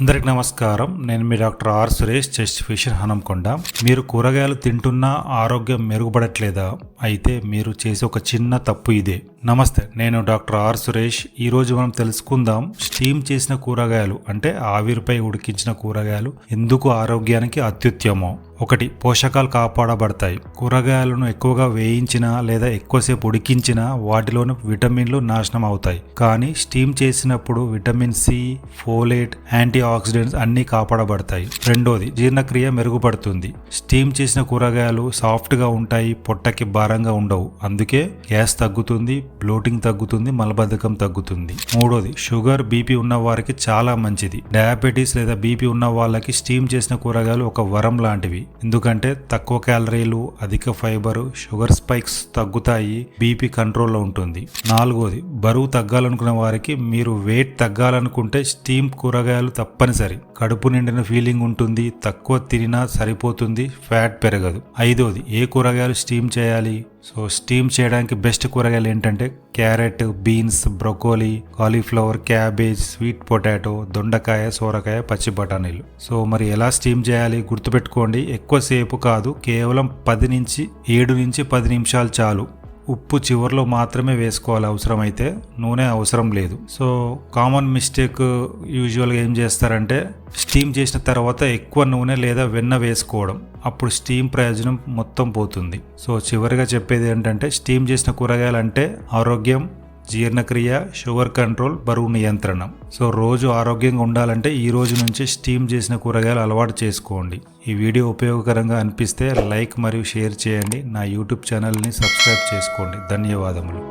అందరికి నమస్కారం. నేను మీ doctor R Suresh chest physician Hanamkonda. మీరు కూరగాయలు తింటున్నా ఆరోగ్యం మెరుగుపడట్లేదా? అయితే మీరు చేసే ఒక చిన్న తప్పు ఇదే. నమస్తే నేను డాక్టర్ ఆర్ సురేష్. ఈ రోజు మనం తెలుసుకుందాం స్టీమ్ చేసిన కూరగాయలు అంటే ఆవిరిపై ఉడికించిన కూరగాయలు ఎందుకు ఆరోగ్యానికి అత్యుత్తమం. ఒకటి పోషకాలు కాపాడబడతాయి. కూరగాయలను ఎక్కువగా వేయించినా లేదా ఎక్కువసేపు ఉడికించినా వాటిలోని విటమిన్లు నాశనం అవుతాయి. కానీ స్టీమ్ చేసినప్పుడు vitamin C folate antioxidants అన్నీ కాపాడబడతాయి. రెండోది జీర్ణక్రియ మెరుగుపడుతుంది. స్టీమ్ చేసిన కూరగాయలు సాఫ్ట్గా ఉంటాయి పొట్టకి భారంగా ఉండవు. అందుకే గ్యాస్ తగ్గుతుంది బ్లోటింగ్ తగ్గుతుంది మలబద్ధకం తగ్గుతుంది. మూడోది షుగర్ బీపీ ఉన్న వారికి చాలా మంచిది. డయాబెటీస్ లేదా బీపీ ఉన్న వాళ్ళకి స్టీమ్ చేసిన కూరగాయలు ఒక వరం లాంటివి. ఎందుకంటే తక్కువ క్యాలరీలు అధిక ఫైబర్ షుగర్ స్పైక్స్ తగ్గుతాయి బీపీ కంట్రోల్లో ఉంటుంది. నాలుగోది బరువు తగ్గాలనుకున్న వారికి మీరు వెయిట్ తగ్గాలనుకుంటే స్టీమ్ కూరగాయలు తప్పనిసరి. కడుపు నిండిన ఫీలింగ్ ఉంటుంది తక్కువ తినినా సరిపోతుంది ఫ్యాట్ పెరగదు. ఐదోది ఏ కూరగాయలు స్టీమ్ చేయాలి? సో స్టీమ్ చేయడానికి బెస్ట్ కూరగాయలు ఏంటంటే carrot beans broccoli cauliflower cabbage sweet potato దొండకాయ సోరకాయ పచ్చి బఠానీలు. సో మరి ఎలా స్టీమ్ చేయాలి గుర్తుపెట్టుకోండి. ఎక్కువసేపు కాదు కేవలం పది నుంచి ఏడు నుంచి పది నిమిషాలు చాలు. ఉప్పు చివరిలో మాత్రమే వేసుకోవాలి. అవసరమైతే నూనె అవసరం లేదు. సో కామన్ మిస్టేక్ యూజువల్గా ఏం చేస్తారంటే స్టీమ్ చేసిన తర్వాత ఎక్కువ నూనె లేదా వెన్న వేసుకోవడం. అప్పుడు స్టీమ్ ప్రయోజనం మొత్తం పోతుంది. సో చివరిగా చెప్పేది ఏంటంటే స్టీమ్ చేసిన కూరగాయలు అంటే ఆరోగ్యం జీర్ణక్రియ షుగర్ కంట్రోల్ బరువు నియంత్రణ. సో రోజు ఆరోగ్యంగా ఉండాలంటే ఈ రోజు నుంచి స్టీమ్ చేసిన కూరగాయలు అలవాటు చేసుకోండి. ఈ వీడియో ఉపయోగకరంగా అనిపిస్తే లైక్ మరియు షేర్ చేయండి. నా యూట్యూబ్ ఛానల్ని సబ్స్క్రైబ్ చేసుకోండి. ధన్యవాదములు.